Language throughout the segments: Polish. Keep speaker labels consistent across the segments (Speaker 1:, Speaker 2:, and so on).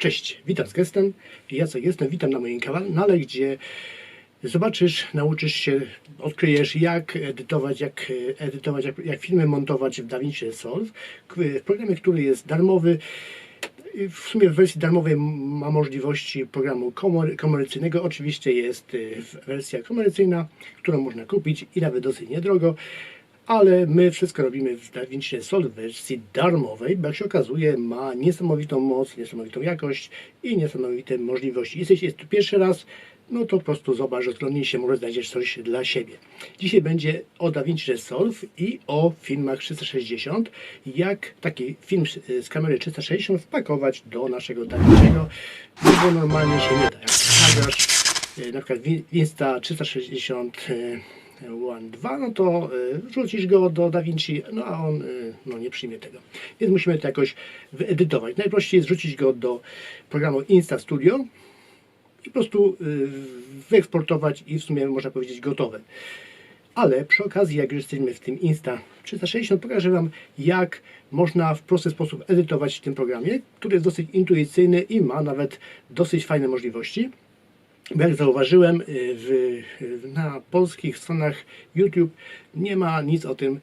Speaker 1: Cześć, witam z gestem. Jacek jestem, witam na moim kanale, gdzie zobaczysz, nauczysz się, odkryjesz jak edytować, jak e, edytować, jak, jak filmy montować w DaVinci Resolve, w programie, który jest darmowy. W sumie w wersji darmowej ma możliwości programu komercyjnego. Oczywiście jest y, wersja komercyjna, którą można kupić i nawet dosyć niedrogo. Ale my wszystko robimy w DaVinci Resolve w wersji darmowej, bo jak się okazuje ma niesamowitą moc, niesamowitą jakość i niesamowite możliwości. Jeśli jest tu pierwszy raz, no to po prostu zobacz, rozglądnij się, może znajdziesz coś dla siebie. Dzisiaj będzie o DaVinci Resolve i o filmach 360, jak taki film z- kamery 360 wpakować do naszego DaVinci'ego, no bo normalnie się nie da. Jak nagrasz e, na przykład Insta 360 e, One 2, no to e, wrzucisz go do DaVinci, no a on e, no, nie przyjmie tego. Więc musimy to jakoś wyedytować. Najprościej jest wrzucić go do programu Insta Studio i po prostu y, wyeksportować i w sumie można powiedzieć gotowe. Ale przy okazji, jak już jesteśmy w tym Insta 360, pokażę Wam, jak można w prosty sposób edytować w tym programie, który jest dosyć intuicyjny i ma nawet dosyć fajne możliwości. Jak zauważyłem, y, w, w- na polskich stronach YouTube nie ma nic o tym,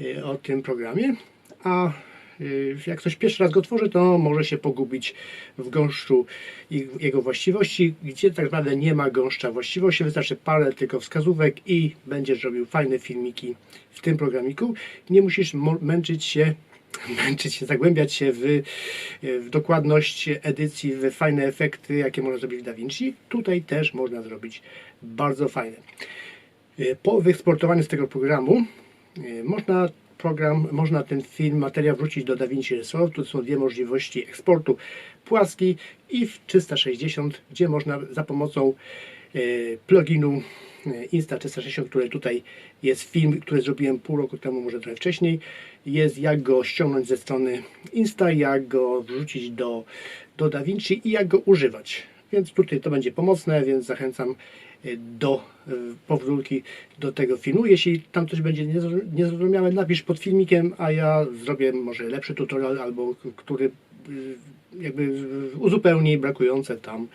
Speaker 1: y, o tym programie, a y, jak ktoś pierwszy raz go tworzy, to może się pogubić w gąszczu i- jego właściwości, gdzie tak naprawdę nie ma gąszcza właściwości, wystarczy parę tylko wskazówek i będziesz robił fajne filmiki w tym programiku. Nie musisz męczyć się męczyć się, zagłębiać się w, w dokładność edycji, w fajne efekty, jakie można zrobić w DaVinci. Tutaj też można zrobić bardzo fajne. E, Po wyeksportowaniu z tego programu e, można program, można ten film, materiał wrzucić do DaVinci Resolve. Tu są dwie możliwości eksportu płaski i w 360, gdzie można za pomocą e, pluginu Insta360, który tutaj jest film, który zrobiłem pół roku temu, może trochę wcześniej. Jest jak go ściągnąć ze strony Insta, jak go wrzucić do, do DaVinci i jak go używać. Więc tutaj to będzie pomocne, więc zachęcam e, do e, powróci do tego filmu. Jeśli tam coś będzie niezro- niezrozumiałe, napisz pod filmikiem, a ja zrobię może lepszy tutorial albo który jakby uzupełni brakujące tam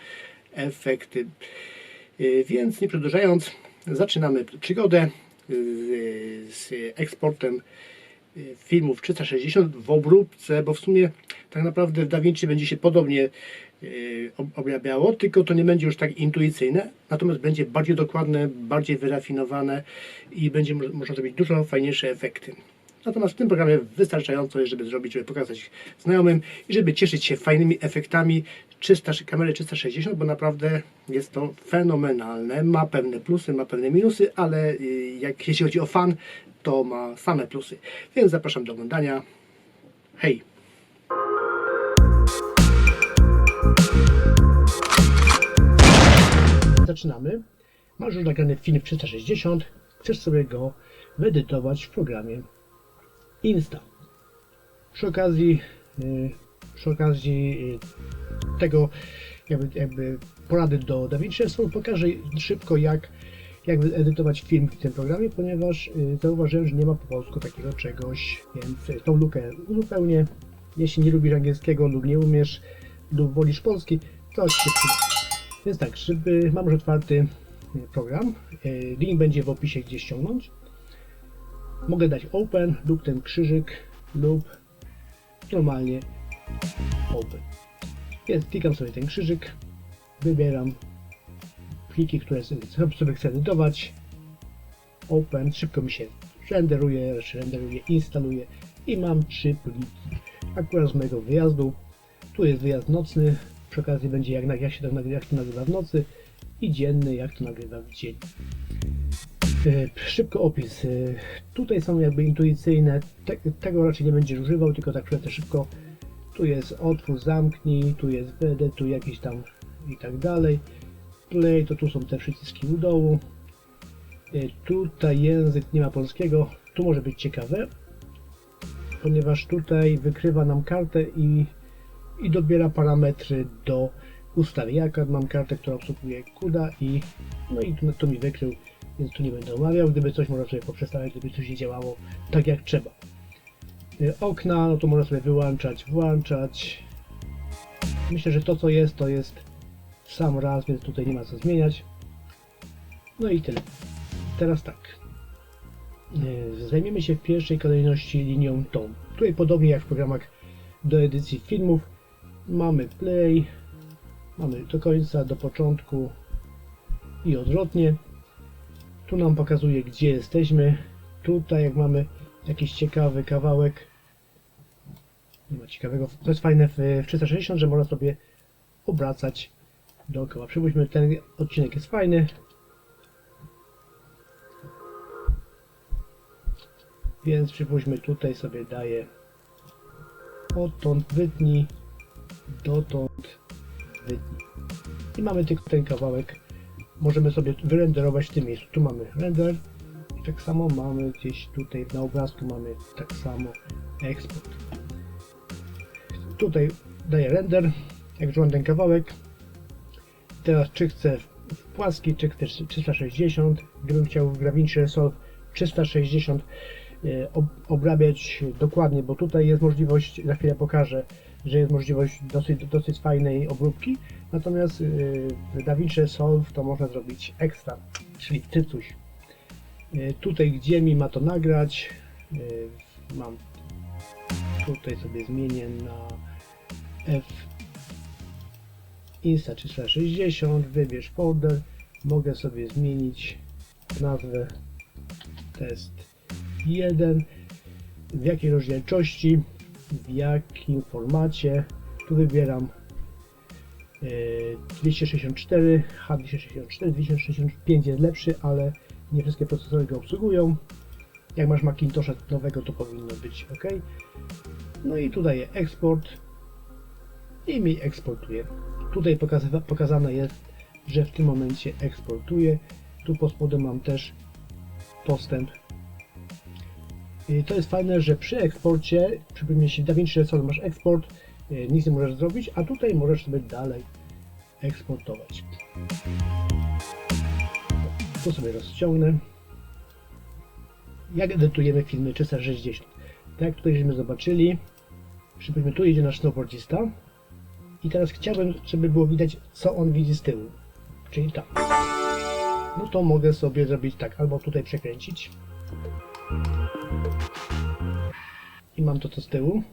Speaker 1: efekty. Y, Więc nie przedłużając, zaczynamy przygodę y, z eksportem y, filmów 360 w obróbce, bo w sumie tak naprawdę w DaVinci będzie się podobnie ob- obrabiało, tylko to nie będzie już tak intuicyjne, natomiast będzie bardziej dokładne, bardziej wyrafinowane i będzie mo- można zrobić dużo fajniejsze efekty. Natomiast w tym programie wystarczająco jest, żeby zrobić, żeby pokazać znajomym i żeby cieszyć się fajnymi efektami 300, kamery 360, bo naprawdę jest to fenomenalne. Ma pewne plusy, ma pewne minusy, ale y, jak jeśli chodzi o fan, to ma same plusy. Więc zapraszam do oglądania. Hej! Zaczynamy. Masz już nagrany film w 360. Chcesz sobie go wyedytować w programie Insta. Przy okazji, y, przy okazji y, tego jakby, jakby porady do DaVinci Resolve pokażę szybko jak, jak edytować film w tym programie, ponieważ y, zauważyłem, że nie ma po polsku takiego czegoś, więc tą lukę uzupełnię. Jeśli nie lubisz angielskiego lub nie umiesz lub wolisz polski, to się. Więc tak, żeby mam już otwarty program, link będzie w opisie gdzie ściągnąć. Mogę dać open lub ten krzyżyk lub normalnie open. Więc klikam sobie ten krzyżyk, wybieram pliki, które sobie, chcę edytować. Open, szybko mi się renderuje, znaczy renderuje, instaluje i mam trzy pliki. Akurat z mojego wyjazdu. Tu jest wyjazd nocny, przy okazji będzie jak, jak się to nagrywa, jak to nagrywa w nocy i dzienny, jak to nagrywa w dzień. E, Szybko opis. E, Tutaj są jakby intuicyjne. Te, tego raczej nie będziesz używał, tylko tak przejdę szybko. Tu jest otwórz, zamknij, tu jest BD, tu jakiś tam i tak dalej. Play, to tu są te przyciski u dołu. E, Tutaj język nie ma polskiego. Tu może być ciekawe, ponieważ tutaj wykrywa nam kartę i, i dobiera parametry do ustawień. Ja mam kartę, która obsługuje CUDA i no i to, to mi wykrył więc tu nie będę omawiał. Gdyby coś można sobie poprzestawiać, gdyby coś nie działało tak jak trzeba. Y, Okna, no to można sobie wyłączać, włączać. Myślę, że to co jest, to jest sam raz, więc tutaj nie ma co zmieniać. No i tyle. Teraz tak. E, Zajmiemy się w pierwszej kolejności linią tą. Tutaj podobnie jak w programach do edycji filmów mamy play, mamy do końca, do początku i odwrotnie. Tu nam pokazuje gdzie jesteśmy. Tutaj jak mamy jakiś ciekawy kawałek, ma ciekawego, to jest fajne w, w 360, że można sobie obracać dookoła. Przypuśćmy, ten odcinek jest fajny. Więc przypuśćmy, tutaj sobie daję odtąd wytnij, dotąd wytnij. I mamy tylko ten kawałek. Możemy sobie wyrenderować w tym miejscu. Tu mamy render. I tak samo mamy gdzieś tutaj na obrazku mamy tak samo eksport. Tutaj daję render. Jak mam ten kawałek. Teraz czy chcę w płaski, czy chcę 360. Gdybym chciał w DaVinci Resolve 360 e, ob- obrabiać dokładnie, bo tutaj jest możliwość, za chwilę pokażę, że jest możliwość dosyć, dosyć fajnej obróbki, natomiast yy, w DaVinci Resolve to można zrobić ekstra, czyli cycuś. Yy, Tutaj gdzie mi ma to nagrać, yy, mam tutaj sobie zmienię na F Insta 360, wybierz folder, mogę sobie zmienić nazwę test 1, w jakiej rozdzielczości, w jakim formacie, tu wybieram 264, H264, 265 jest lepszy, ale nie wszystkie procesory go obsługują. Jak masz Macintosha nowego, to powinno być ok. No i tu daję eksport i mi eksportuje. Tutaj pokaza- pokazane jest, że w tym momencie eksportuje. Tu pod spodem mam też postęp. I to jest fajne, że przy eksporcie, przypomnij w DaVinci Resolve masz eksport, nic nie możesz zrobić, a tutaj możesz sobie dalej eksportować. Tu sobie rozciągnę. Jak edytujemy filmy 360? Tak jak tutaj żeśmy zobaczyli, przypuśćmy tu jedzie nasz snowboardzista i teraz chciałbym, żeby było widać, co on widzi z tyłu, czyli tak. No to mogę sobie zrobić tak, albo tutaj przekręcić i mam to co z tyłu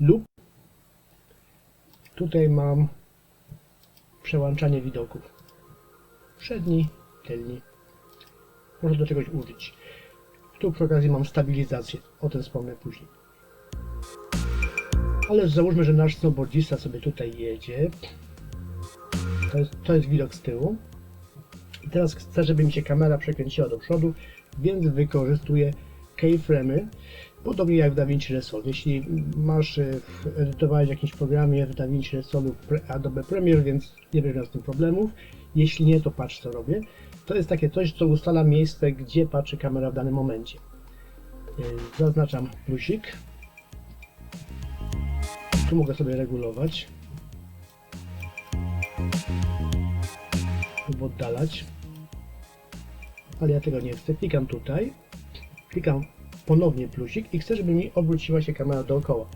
Speaker 1: lub tutaj mam przełączanie widoków. Przedni, tylni. Można do czegoś użyć. Tu przy okazji mam stabilizację. O tym wspomnę później. Ale załóżmy, że nasz snowboardzista sobie tutaj jedzie. To jest, to jest widok z tyłu. I teraz chcę, żeby mi się kamera przekręciła do przodu więc wykorzystuję keyframe'y, podobnie jak w DaVinci Resolve. Jeśli masz, e, w- edytowałeś w jakimś programie w DaVinci Resolve Adobe Premiere, więc nie będziesz miał z tym problemów. Jeśli nie, to patrz co robię. To jest takie coś, co ustala miejsce, gdzie patrzy kamera w danym momencie. E, Zaznaczam plusik. Tu mogę sobie regulować lub oddalać ale ja tego nie chcę. Klikam tutaj, klikam ponownie plusik i chcę, żeby mi obróciła się kamera dookoła.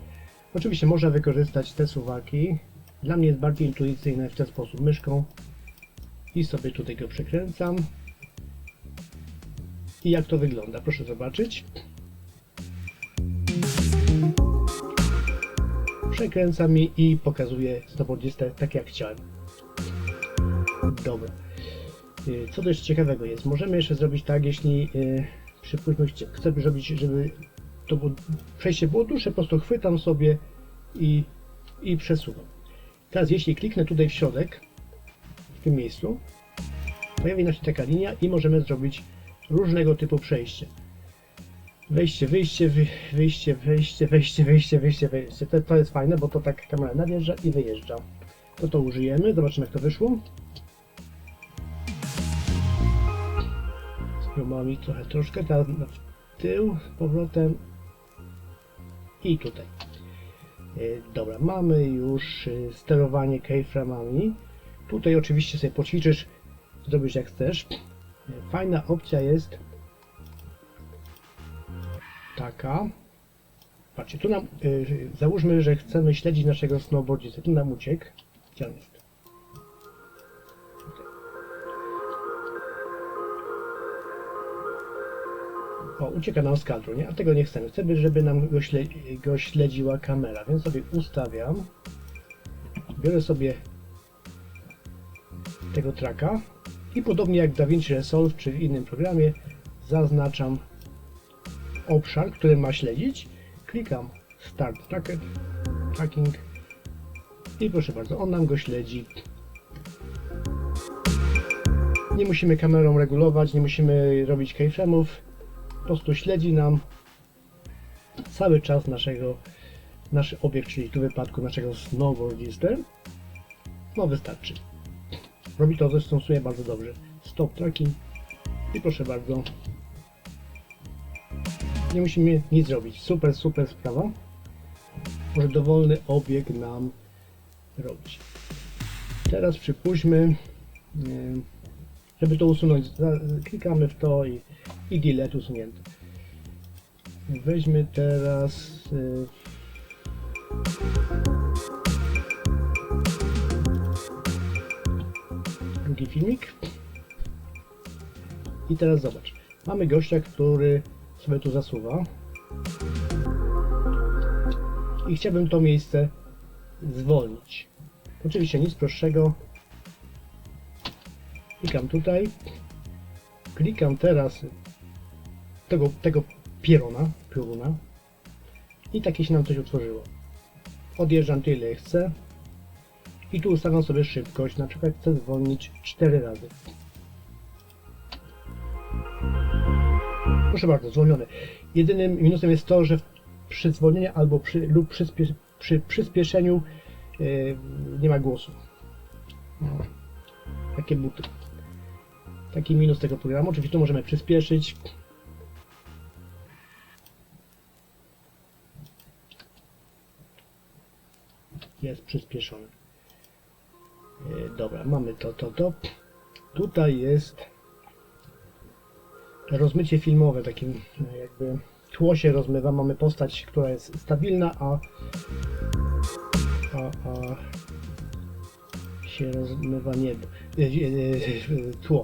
Speaker 1: Oczywiście można wykorzystać te suwaki. Dla mnie jest bardziej intuicyjne w ten sposób myszką i sobie tutaj go przekręcam. I jak to wygląda? Proszę zobaczyć. Przekręca mi i pokazuje snowboardzistę tak jak chciałem. Dobra. Y, Co też ciekawego jest, możemy jeszcze zrobić tak, jeśli y, przypuśćmy chcemy zrobić, żeby to było, przejście było dłuższe, po prostu chwytam sobie i, i przesuwam. Teraz jeśli kliknę tutaj w środek, w tym miejscu, pojawi się taka linia i możemy zrobić różnego typu przejście. Wejście, wyjście, wy, wyjście, wejście, wejście, wyjście, wyjście, wyjście. To, to jest fajne, bo to tak kamera nawjeżdża i wyjeżdża. To to użyjemy, zobaczymy jak to wyszło. Mi trochę troszkę, na w tył, z powrotem i tutaj. E, Dobra, mamy już e, sterowanie keyframe'ami. Tutaj oczywiście sobie poćwiczysz, zrobisz jak chcesz. E, Fajna opcja jest taka, Patrzcie, tu nam, załóżmy, że chcemy śledzić naszego snowboardzistę. Tu nam uciekł. Gdzie on jest? O, ucieka nam z kadru, nie? A tego nie chcemy. Chcemy, żeby nam go, śle go śledziła kamera, więc sobie ustawiam. Biorę sobie tego traka i podobnie jak w DaVinci Resolve czy w innym programie zaznaczam obszar, który ma śledzić. Klikam Start Tracker, Tracking i proszę bardzo, on nam go śledzi. Nie musimy kamerą regulować, nie musimy robić keyframe'ów. Po prostu śledzi nam cały czas naszego, nasz obiekt, czyli w tym wypadku naszego snowboardzistę. No wystarczy. Robi to zresztą w sumie bardzo dobrze. Stop tracking i proszę bardzo. Nie musimy nic zrobić. Super, super sprawa. Może dowolny obiekt nam robić. Teraz przypuśćmy, yy, żeby to usunąć, klikamy w to i, i delete usunięte. Weźmy teraz yy, drugi filmik. I teraz zobacz. Mamy gościa, który sobie tu zasuwa. I chciałbym to miejsce zwolnić. Oczywiście nic prostszego. Klikam tutaj. Klikam teraz tego, tego pierona, pioruna. I takie się nam coś utworzyło. Odjeżdżam tyle chcę. I tu ustawiam sobie szybkość. Na przykład chcę zwolnić 4 razy. Proszę bardzo, zwolnione. Jedynym minusem jest to, że przy zwolnieniu albo przy, lub przyspie, przy przyspieszeniu yy, nie ma głosu. No. Takie buty. Taki minus tego programu. Oczywiście tu możemy przyspieszyć. Jest przyspieszony. Yy, dobra, mamy to, to, to. Tutaj jest rozmycie filmowe, takim e, jakby tło się rozmywa, mamy postać, która jest stabilna, a, a, a się rozmywa niebo, e, e, e, tło.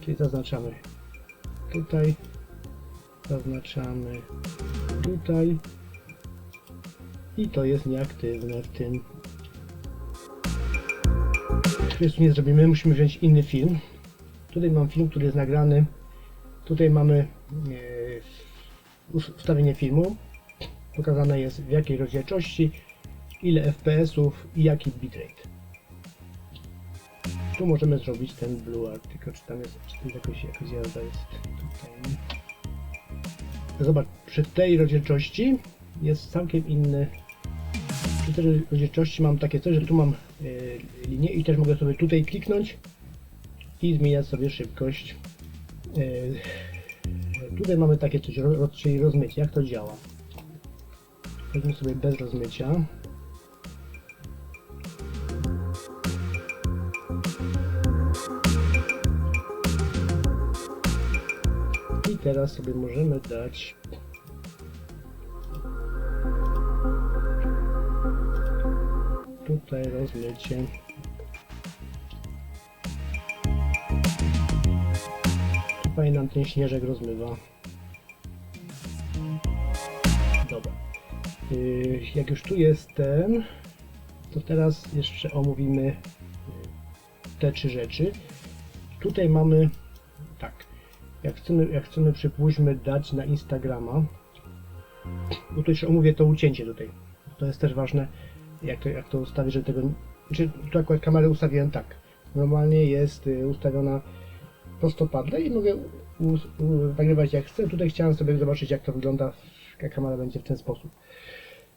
Speaker 1: Czyli zaznaczamy tutaj, zaznaczamy tutaj i to jest nieaktywne w tym. Tu nie zrobimy, musimy wziąć inny film. Tutaj mam film, który jest nagrany Tutaj mamy e, us- ustawienie filmu. Pokazane jest w jakiej rozdzielczości, ile FPS-ów i jaki bitrate. Tu możemy zrobić ten blue art, tylko czy tam jest, czy jest jakoś, jakoś jazda jest tutaj. Zobacz, przy tej rozdzielczości jest całkiem inny. Przy tej rozdzielczości mam takie coś, że tu mam e, linię i też mogę sobie tutaj kliknąć i zmieniać sobie szybkość E, Tutaj mamy takie coś, ro- czyli rozmycie. Jak to działa? Weźmy sobie bez rozmycia. I teraz sobie możemy dać tutaj rozmycie. Tutaj nam ten śnieżek rozmywa. Dobra. Yy, jak już tu jestem, to teraz jeszcze omówimy yy, te trzy rzeczy. Tutaj mamy tak. Jak chcemy, jak chcemy przypuśćmy dać na Instagrama, bo tu jeszcze omówię to ucięcie tutaj. To jest też ważne, jak to, jak to ustawić, że tego. Czy tu akurat kamerę ustawiłem tak. Normalnie jest yy, ustawiona prostopadle i mogę nagrywać jak chcę. Tutaj chciałem sobie zobaczyć jak to wygląda, jak kamera będzie w ten sposób.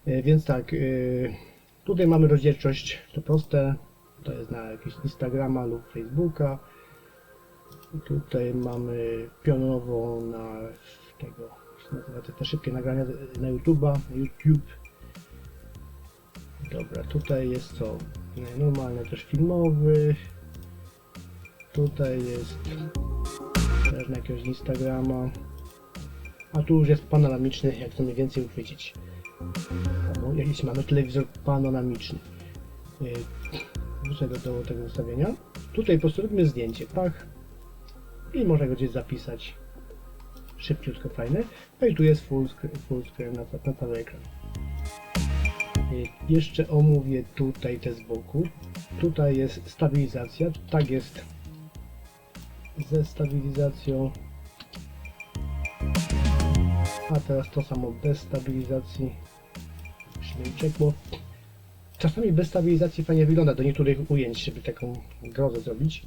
Speaker 1: E, Więc tak, e, tutaj mamy rozdzielczość, to proste, to jest na jakieś Instagrama lub Facebooka. Tutaj mamy pionową na tego, nazywa te, szybkie nagrania na YouTube'a, YouTube. Dobra, tutaj jest co? Normalny też filmowy. Tutaj jest też na jakiegoś Instagrama. A tu już jest panoramiczny, jak chcemy więcej uchwycić. Albo jakiś mamy telewizor panoramiczny. Yy, Wrócę do, do tego ustawienia. Tutaj po prostu robimy zdjęcie, pach. I można go gdzieś zapisać. Szybciutko, fajne. No i tu jest full screen, full screen na, na cały ekran. Jeszcze omówię tutaj te z boku. Tutaj jest stabilizacja. Tak jest ze stabilizacją. A teraz to samo bez stabilizacji. Uciekło. Czasami bez stabilizacji fajnie wygląda do niektórych ujęć, żeby taką grozę zrobić.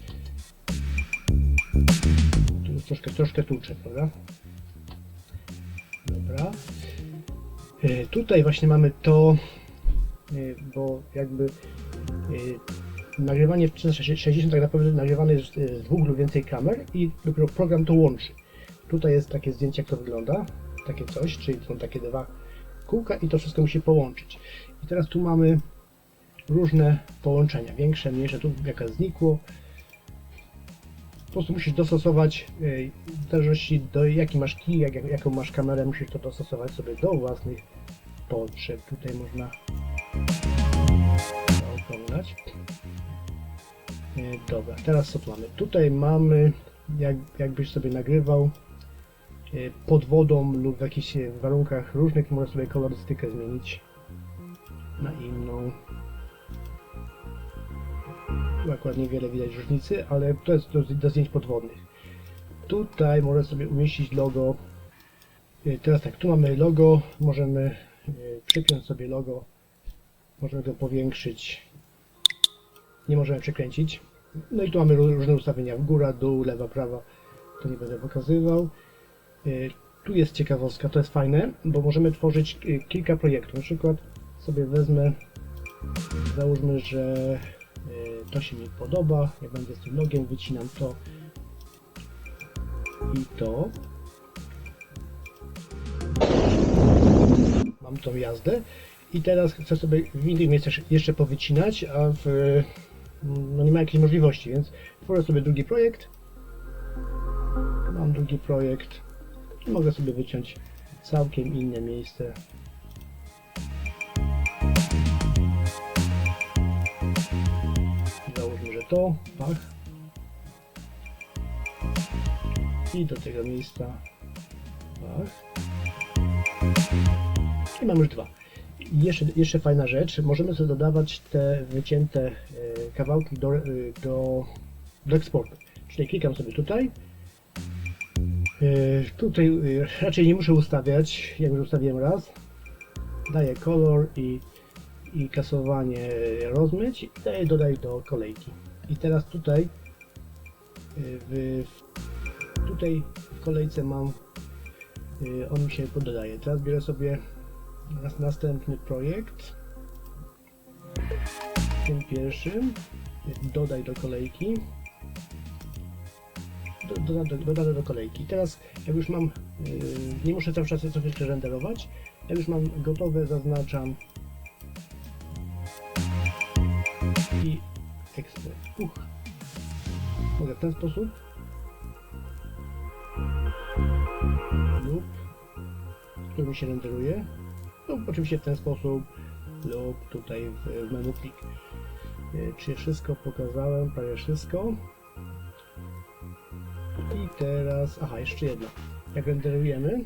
Speaker 1: Tu już troszkę, troszkę tłuczę, prawda? Dobra. E, Tutaj właśnie mamy to, bo jakby e, nagrywanie w 360 tak naprawdę nagrywane jest e, z dwóch lub więcej kamer i dopiero program to łączy. Tutaj jest takie zdjęcie, jak to wygląda, takie coś, czyli są takie dwa kółka i to wszystko musi połączyć. I teraz tu mamy różne połączenia, większe, mniejsze, tu jaka znikło. Po prostu musisz dostosować, w zależności do jaki masz kij, jak- jaką masz kamerę, musisz to dostosować sobie do własnych potrzeb. Tutaj można E, Dobra, teraz co tu mamy? Tutaj mamy, jak, jakbyś sobie nagrywał e, pod wodą lub w jakichś e, warunkach różnych, możesz sobie kolorystykę zmienić na inną. Akurat niewiele widać różnicy, ale to jest do, do zdjęć podwodnych. Tutaj możesz sobie umieścić logo. E, Teraz tak, tu mamy logo, możemy e, przypiąć sobie logo, możemy go powiększyć, nie możemy przekręcić. No i tu mamy ró- różne ustawienia, w góra, dół, lewa, prawa, to nie będę pokazywał. E, Tu jest ciekawostka, to jest fajne, bo możemy tworzyć e, kilka projektów. Na przykład sobie wezmę, załóżmy, że e, to się mi podoba, ja będę z tym logiem, wycinam to i to. Mam tą jazdę i teraz chcę sobie w innych miejscach jeszcze powycinać, a w, no nie ma jakiejś możliwości, więc tworzę sobie drugi projekt. Mam drugi projekt i mogę sobie wyciąć całkiem inne miejsce. Załóżmy, że to, pach. I do tego miejsca, pach. I mam już dwa. Jeszcze, jeszcze fajna rzecz, możemy sobie dodawać te wycięte e, kawałki do, e, do, do eksportu. Czyli klikam sobie tutaj. E, Tutaj raczej nie muszę ustawiać, jak już ustawiłem raz. Daję kolor i, i kasowanie rozmyć i daję dodaj do kolejki. I teraz tutaj w, tutaj w kolejce mam on mi się podaje. Teraz biorę sobie nas- następny projekt. Tym pierwszym dodaj do kolejki. Do, doda, do, dodane do kolejki. Teraz jak już mam, yy, nie muszę cały czas coś jeszcze renderować, jak już mam gotowe, zaznaczam i eksport. Uch. Mogę w ten sposób lub który mi się renderuje lub oczywiście w ten sposób lub tutaj w, w menu klik. E, Czy wszystko pokazałem? Prawie wszystko. I teraz, aha, jeszcze jedno. Jak renderujemy,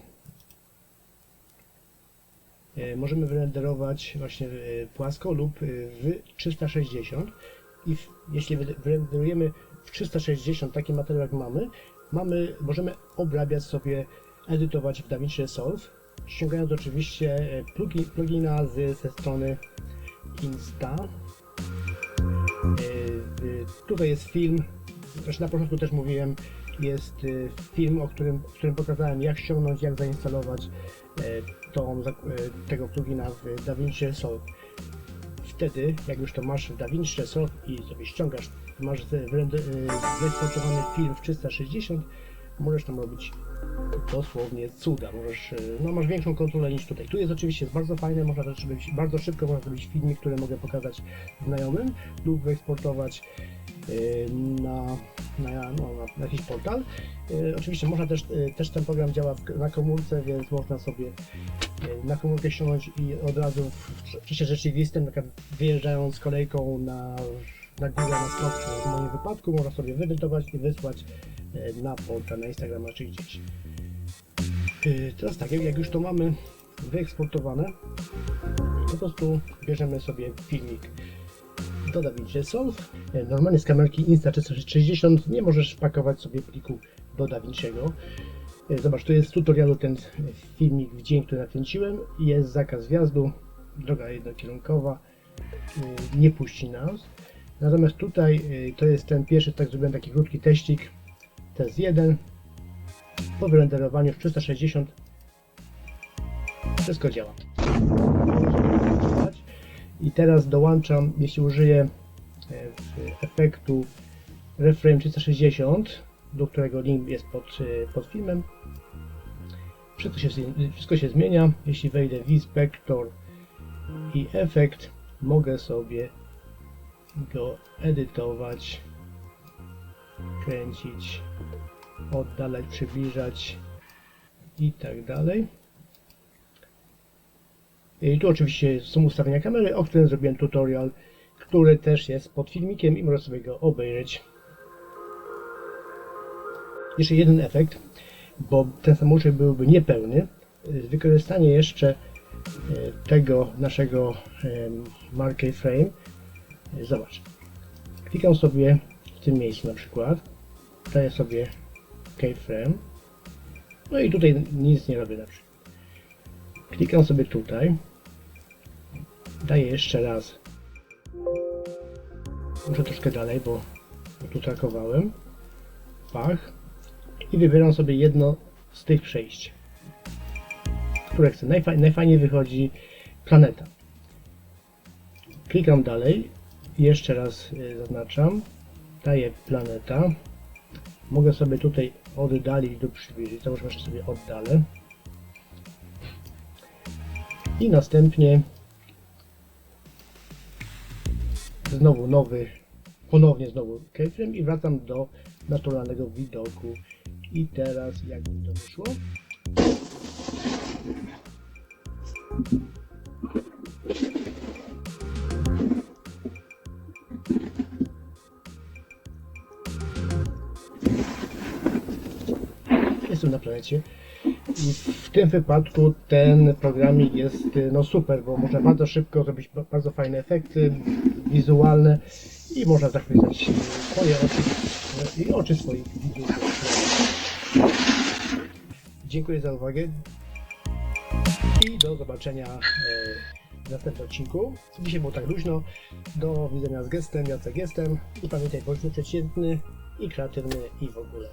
Speaker 1: e, możemy wyrenderować właśnie e, płasko lub w 360 i w, jeśli wy- wyrenderujemy w 360 taki materiał jak mamy, mamy, możemy obrabiać sobie, edytować w DaVinci Resolve, ściągając oczywiście e, plugi, plugina z, ze strony Insta. E, Tutaj jest film, zresztą na początku też mówiłem, jest e, film, o którym, którym pokazałem jak ściągnąć, jak zainstalować tą, tego plugina w DaVinci Resolve. Wtedy, jak już to masz w DaVinci Resolve i sobie ściągasz, masz wyeksportowany film w 360, możesz tam robić dosłownie cuda. Możesz, e, no, masz większą kontrolę niż tutaj. Tu jest oczywiście bardzo fajne, można też zrobić, bardzo szybko można zrobić filmik, który mogę pokazać znajomym lub wyeksportować y, na, na, no, na, jakiś portal. Y, Oczywiście można też, też ten program działa na komórce, więc można sobie na komórkę ściągnąć i od razu w czasie rzeczywistym, na wyjeżdżając kolejką na, na górę, na skok, w moim wypadku, można sobie wyedytować i wysłać na portal, na Instagrama czy gdzieś. Y, Teraz tak, jak już to mamy wyeksportowane, po prostu bierzemy sobie filmik do DaVinci Resolve. E, Normalnie z kamerki Insta360 nie możesz pakować sobie pliku do DaVinciego. E, Zobacz, tu jest w tutorialu ten filmik w dzień, który nakręciłem. Jest zakaz wjazdu, droga jednokierunkowa, e, nie puści nas. Natomiast tutaj e, to jest ten pierwszy, tak zrobiłem taki krótki teścik, test 1. Po wyrenderowaniu w 360 wszystko działa. I teraz dołączam, jeśli użyję e, efektu Reframe 360, do którego link jest pod, e, pod filmem. Wszystko się, wszystko się zmienia. Jeśli wejdę w Inspector i efekt, mogę sobie go edytować, kręcić, oddalać, przybliżać i tak dalej. I tu oczywiście są ustawienia kamery, o którym zrobiłem tutorial, który też jest pod filmikiem i można sobie go obejrzeć. Jeszcze jeden efekt, bo ten samouczek byłby niepełny. Wykorzystanie jeszcze y, tego naszego marquee frame. Zobacz. Klikam sobie tym miejscu na przykład. Daję sobie keyframe. No i tutaj nic nie robię na przykład. Klikam sobie tutaj. Daję jeszcze raz. Muszę troszkę dalej, bo, tu trakowałem. Pach. I wybieram sobie jedno z tych przejść. Które chcę. Najfa najfajniej wychodzi planeta. Klikam dalej. Jeszcze raz y, zaznaczam. Daję planeta. Mogę sobie tutaj oddalić lub przybliżyć. To może sobie oddalę. I następnie znowu nowy, ponownie znowu keyframe i wracam do naturalnego widoku. I teraz jak mi to wyszło? Jestem na planecie. I w tym wypadku ten programik jest y, no super, bo można bardzo szybko zrobić ba- bardzo fajne efekty wizualne i można zachwycać swoje oczy y, i oczy swoich widzów. Dziękuję za uwagę i do zobaczenia y, w następnym odcinku. Dzisiaj było tak luźno. Do widzenia z gestem, Jacek jestem i pamiętaj, bądźmy przeciętny i kreatywny i w ogóle.